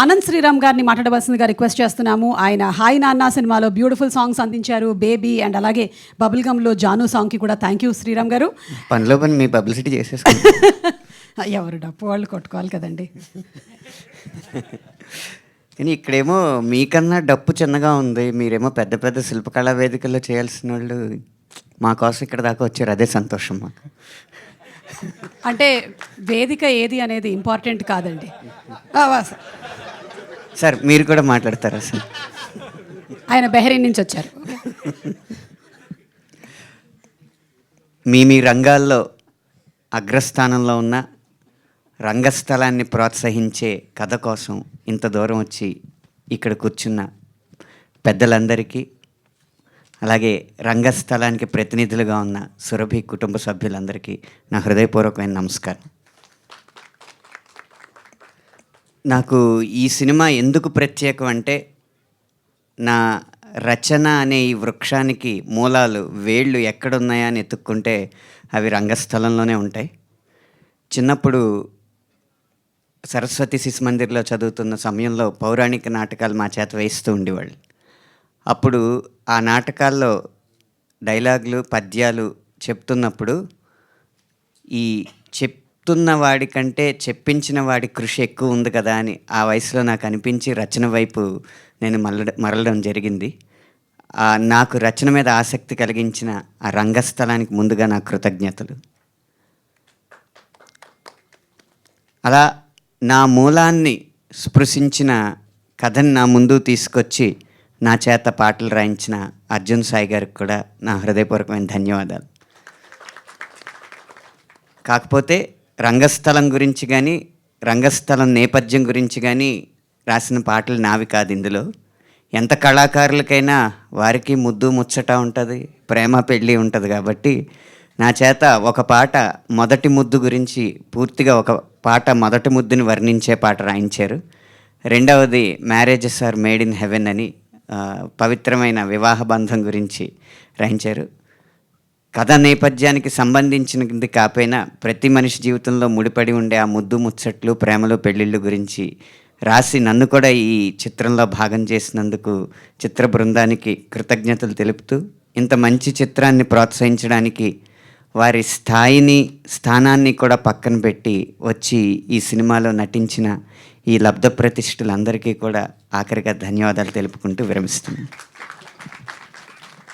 అనంత్ శ్రీరామ్ గారిని మాట్లాడవలసిందిగా రిక్వెస్ట్ చేస్తున్నాము. ఆయన హాయ్ నాన్న సినిమాలో బ్యూటిఫుల్ సాంగ్స్ అందించారు. బేబీ అండ్ అలాగే బబుల్ గమ్లో జాను సాంగ్కి కూడా థ్యాంక్ యూ శ్రీరామ్ గారు. పనిలో పని మీ పబ్లిసిటీ చేసేసుకుంటాం ఎవరు డప్పు వాళ్ళు కొట్టుకోవాలి కదండి. కానీ ఇక్కడేమో మీకన్నా డప్పు చిన్నగా ఉంది. మీరేమో పెద్ద పెద్ద శిల్పకళా వేదికల్లో చేయాల్సిన వాళ్ళు మా కోసం ఇక్కడ దాకా వచ్చారు. అదే సంతోషం మాకు. అంటే వేదిక ఏది అనేది ఇంపార్టెంట్ కాదండి. సార్ మీరు కూడా మాట్లాడతారా సార్? ఆయన బెహరీన్ నుంచి వచ్చారు. మీ మీ రంగాల్లో అగ్రస్థానంలో ఉన్న రంగస్థలాన్ని ప్రోత్సహించే కథ కోసం ఇంత దూరం వచ్చి ఇక్కడ కూర్చున్న పెద్దలందరికీ అలాగే రంగస్థలానికి ప్రతినిధులుగా ఉన్న సురభి కుటుంబ సభ్యులందరికీ నా హృదయపూర్వకమైన నమస్కారం. నాకు ఈ సినిమా ఎందుకు ప్రత్యేకం అంటే నా రచన అనే ఈ వృక్షానికి మూలాలు వేళ్ళు ఎక్కడున్నాయా అని ఎత్తుక్కుంటే అవి రంగస్థలంలోనే ఉంటాయి. చిన్నప్పుడు సరస్వతి శిశు మందిర్లో చదువుతున్న సమయంలో పౌరాణిక నాటకాలు మా చేత వేయిస్తూ ఉండేవాళ్ళు. అప్పుడు ఆ నాటకాల్లో డైలాగులు పద్యాలు చెప్తున్నప్పుడు ఈ చెప్ చెప్తున్న వాడి కంటే చెప్పించిన వాడి కృషి ఎక్కువ ఉంది కదా అని ఆ వయసులో నాకు అనిపించి రచన వైపు నేను మరల మరలడం జరిగింది. నాకు రచన మీద ఆసక్తి కలిగించిన ఆ రంగస్థలానికి ముందుగా నా కృతజ్ఞతలు. అలా నా మూలాన్ని స్పృశించిన కథని నా ముందు తీసుకొచ్చి నా చేత పాటలు రాయించిన అర్జున్ సాయి గారికి కూడా నా హృదయపూర్వకమైన ధన్యవాదాలు. కాకపోతే రంగస్థలం గురించి కానీ రంగస్థలం నేపథ్యం గురించి కానీ రాసిన పాటలు నావి కాదు ఇందులో. ఎంత కళాకారులకైనా వారికి ముద్దు ముచ్చట ఉంటుంది ప్రేమ పెళ్ళి ఉంటుంది కాబట్టి నా చేత ఒక పాట మొదటి ముద్దు గురించి పూర్తిగా ఒక పాట మొదటి ముద్దుని వర్ణించే పాట రాయించారు. రెండవది marriages are made in heaven అని పవిత్రమైన వివాహ బంధం గురించి రాయించారు. కథ నేపథ్యానికి సంబంధించినది కాపోయినా ప్రతి మనిషి జీవితంలో ముడిపడి ఉండే ఆ ముద్దు ముచ్చట్లు ప్రేమలు పెళ్ళిళ్ళు గురించి రాసి నన్ను కూడా ఈ చిత్రంలో భాగం చేసినందుకు చిత్ర బృందానికి కృతజ్ఞతలు తెలుపుతూ ఇంత మంచి చిత్రాన్ని ప్రోత్సహించడానికి వారి స్థాయిని స్థానాన్ని కూడా పక్కన పెట్టి వచ్చి ఈ సినిమాలో నటించిన ఈ లబ్ధ ప్రతిష్ఠులందరికీ కూడా ఆఖరిగా ధన్యవాదాలు తెలుపుకుంటూ విరమిస్తున్నాను.